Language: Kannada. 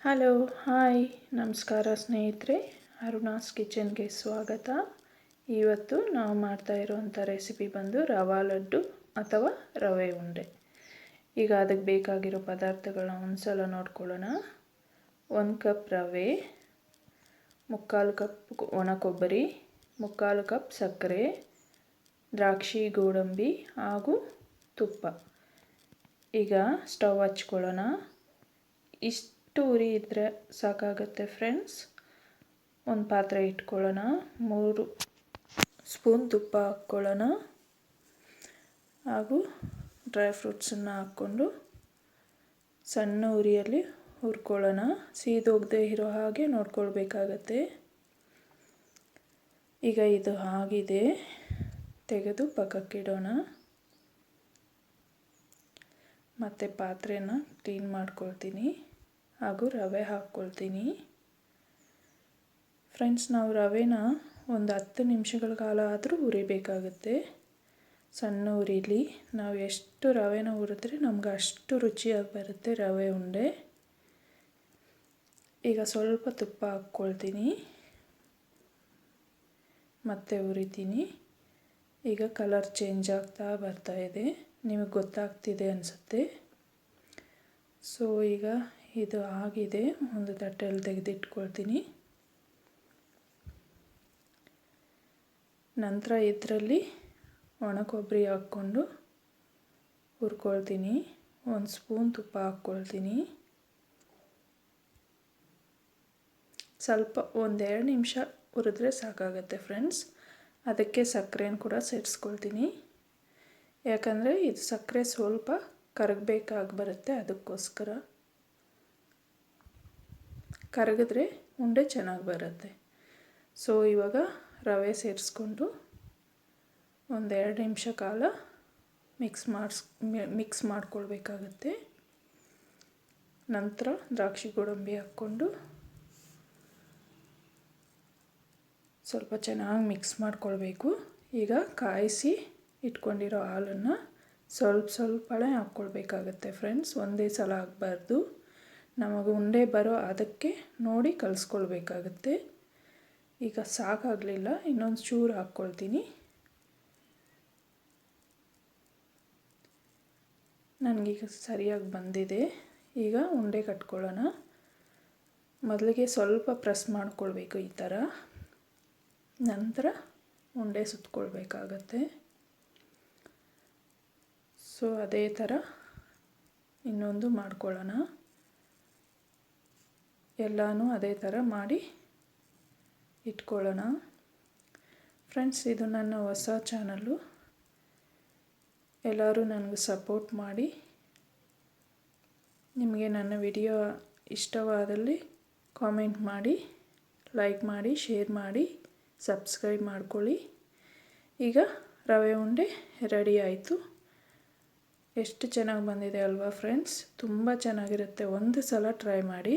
ಹಲೋ, ಹಾಯ್, ನಮಸ್ಕಾರ ಸ್ನೇಹಿತರೆ. ಅರುಣಾಸ್ ಕಿಚನ್ಗೆ ಸ್ವಾಗತ. ಇವತ್ತು ನಾವು ಮಾಡ್ತಾ ಇರೋವಂಥ ರೆಸಿಪಿ ಬಂದು ರವಾ ಲಡ್ಡು ಅಥವಾ ರವೆ ಉಂಡೆ. ಈಗ ಅದಕ್ಕೆ ಬೇಕಾಗಿರೋ ಪದಾರ್ಥಗಳನ್ನ ಒಂದ್ಸಲ ನೋಡ್ಕೊಳ್ಳೋಣ. ಒಂದು ಕಪ್ ರವೆ, ಮುಕ್ಕಾಲು ಕಪ್ ಒಣ ಕೊಬ್ಬರಿ, ಮುಕ್ಕಾಲು ಕಪ್ ಸಕ್ಕರೆ, ದ್ರಾಕ್ಷಿ, ಗೋಡಂಬಿ ಹಾಗೂ ತುಪ್ಪ. ಈಗ ಸ್ಟವ್ ಹಚ್ಕೊಳ್ಳೋಣ. ಇಷ್ಟು ಉರಿ ಇದ್ದರೆ ಸಾಕಾಗುತ್ತೆ ಫ್ರೆಂಡ್ಸ್ ಒಂದು ಪಾತ್ರೆ ಇಟ್ಕೊಳ್ಳೋಣ. ಮೂರು ಸ್ಪೂನ್ ತುಪ್ಪ ಹಾಕ್ಕೊಳ್ಳೋಣ. ಹಾಗೂ ಡ್ರೈ ಫ್ರೂಟ್ಸನ್ನು ಹಾಕ್ಕೊಂಡು ಸಣ್ಣ ಉರಿಯಲ್ಲಿ ಹುರ್ಕೊಳ್ಳೋಣ. ಸೀದೋಗದೆ ಇರೋ ಹಾಗೆ ನೋಡ್ಕೊಳ್ಬೇಕಾಗತ್ತೆ. ಈಗ ಇದು ಆಗಿದೆ. ತೆಗೆದು ಪಕ್ಕಕ್ಕಿಡೋಣ. ಮತ್ತು ಪಾತ್ರೆನ ಕ್ಲೀನ್ ಮಾಡ್ಕೊಳ್ತೀನಿ. ಹಾಗೂ ರವೆ ಹಾಕ್ಕೊಳ್ತೀನಿ. ಫ್ರೆಂಡ್ಸ್, ನಾವು ರವೆನ ಒಂದು ಹತ್ತು ನಿಮಿಷಗಳ ಕಾಲ ಆದರೂ ಹುರಿಬೇಕಾಗುತ್ತೆ. ಸಣ್ಣ ಉರಿಲಿ ನಾವು ಎಷ್ಟು ರವೆನ ಹುರಿದ್ರೆ ನಮ್ಗೆ ಅಷ್ಟು ರುಚಿಯಾಗಿ ಬರುತ್ತೆ ರವೆ ಉಂಡೆ. ಈಗ ಸ್ವಲ್ಪ ತುಪ್ಪ ಹಾಕ್ಕೊಳ್ತೀನಿ. ಮತ್ತೆ ಉರಿತೀನಿ ಈಗ ಕಲರ್ ಚೇಂಜ್ ಆಗ್ತಾ ಬರ್ತಾ ಇದೆ. ನಿಮಗೆ ಗೊತ್ತಾಗ್ತಿದೆ ಅನಿಸುತ್ತೆ. ಸೊ ಈಗ ಇದು ಆಗಿದೆ. ಒಂದು ತಟ್ಟೆಯಲ್ಲಿ ತೆಗೆದಿಟ್ಕೊಳ್ತೀನಿ. ನಂತರ ಇದರಲ್ಲಿ ಒಣ ಕೊಬ್ಬರಿ ಹಾಕ್ಕೊಂಡು ಹುರ್ಕೊಳ್ತೀನಿ. ಒಂದು ಸ್ಪೂನ್ ತುಪ್ಪ ಹಾಕ್ಕೊಳ್ತೀನಿ. ಸ್ವಲ್ಪ ಒಂದೆರಡು ನಿಮಿಷ ಹುರಿದ್ರೆ ಸಾಕಾಗುತ್ತೆ ಫ್ರೆಂಡ್ಸ್. ಅದಕ್ಕೆ ಸಕ್ಕರೆನ ಕೂಡ ಸೇರಿಸ್ಕೊಳ್ತೀನಿ. ಯಾಕಂದರೆ ಇದು ಸಕ್ಕರೆ ಸ್ವಲ್ಪ ಕರಗಬೇಕಾಗಿ ಬರುತ್ತೆ ಅದಕ್ಕೋಸ್ಕರ. ಕರಗಿದ್ರೆ ಉಂಡೆ ಚೆನ್ನಾಗಿ ಬರುತ್ತೆ. ಸೊ ಇವಾಗ ರವೆ ಸೇರಿಸ್ಕೊಂಡು ಒಂದೆರಡು ನಿಮಿಷ ಕಾಲ ಮಿಕ್ಸ್ ಮಾಡಿಸ್ ಮಿಕ್ಸ್ ಮಾಡ್ಕೊಳ್ಬೇಕಾಗತ್ತೆ. ನಂತರ ದ್ರಾಕ್ಷಿ ಗೋಡಂಬಿ ಹಾಕ್ಕೊಂಡು ಸ್ವಲ್ಪ ಚೆನ್ನಾಗಿ ಮಿಕ್ಸ್ ಮಾಡ್ಕೊಳ್ಬೇಕು. ಈಗ ಕಾಯಿಸಿ ಇಟ್ಕೊಂಡಿರೋ ಹಾಲನ್ನು ಸ್ವಲ್ಪ ಸ್ವಲ್ಪನೇ ಹಾಕ್ಕೊಳ್ಬೇಕಾಗತ್ತೆ ಫ್ರೆಂಡ್ಸ್ ಒಂದೇ ಸಲ ಆಗಬಾರ್ದು ನಮಗೆ ಉಂಡೆ ಬರೋ ಅದಕ್ಕೆ ನೋಡಿ ಕಲಿಸ್ಕೊಳ್ಬೇಕಾಗತ್ತೆ. ಈಗ ಸಾಕಾಗಲಿಲ್ಲ, ಇನ್ನೊಂದು ಚೂರು ಹಾಕ್ಕೊಳ್ತೀನಿ. ನನಗೀಗ ಸರಿಯಾಗಿ ಬಂದಿದೆ. ಈಗ ಉಂಡೆ ಕಟ್ಕೊಳ್ಳೋಣ. ಮೊದಲಿಗೆ ಸ್ವಲ್ಪ ಪ್ರೆಸ್ ಮಾಡ್ಕೊಳ್ಬೇಕು ಈ ಥರ. ನಂತರ ಉಂಡೆ ಸುತ್ತಕೊಳ್ಬೇಕಾಗತ್ತೆ ಸೊ, ಅದೇ ಥರ ಇನ್ನೊಂದು ಮಾಡ್ಕೊಳ್ಳೋಣ. ಎಲ್ಲನೂ ಅದೇ ಥರ ಮಾಡಿ ಇಟ್ಕೊಳ್ಳೋಣ. ಫ್ರೆಂಡ್ಸ್ ಇದು ನನ್ನ ಹೊಸ ಚಾನಲ್ಲು. ಎಲ್ಲರೂ ನನಗೆ ಸಪೋರ್ಟ್ ಮಾಡಿ. ನಿಮಗೆ ನನ್ನ ವಿಡಿಯೋ ಇಷ್ಟವಾದಲ್ಲಿ ಕಾಮೆಂಟ್ ಮಾಡಿ, ಲೈಕ್ ಮಾಡಿ, ಶೇರ್ ಮಾಡಿ, ಸಬ್ಸ್ಕ್ರೈಬ್ ಮಾಡ್ಕೊಳ್ಳಿ. ಈಗ ರವೆ ಉಂಡೆ ರೆಡಿ ಆಯಿತು. ಎಷ್ಟು ಚೆನ್ನಾಗಿ ಬಂದಿದೆ ಅಲ್ವಾ ಫ್ರೆಂಡ್ಸ್ ತುಂಬ ಚೆನ್ನಾಗಿರುತ್ತೆ. ಒಂದು ಸಲ ಟ್ರೈ ಮಾಡಿ.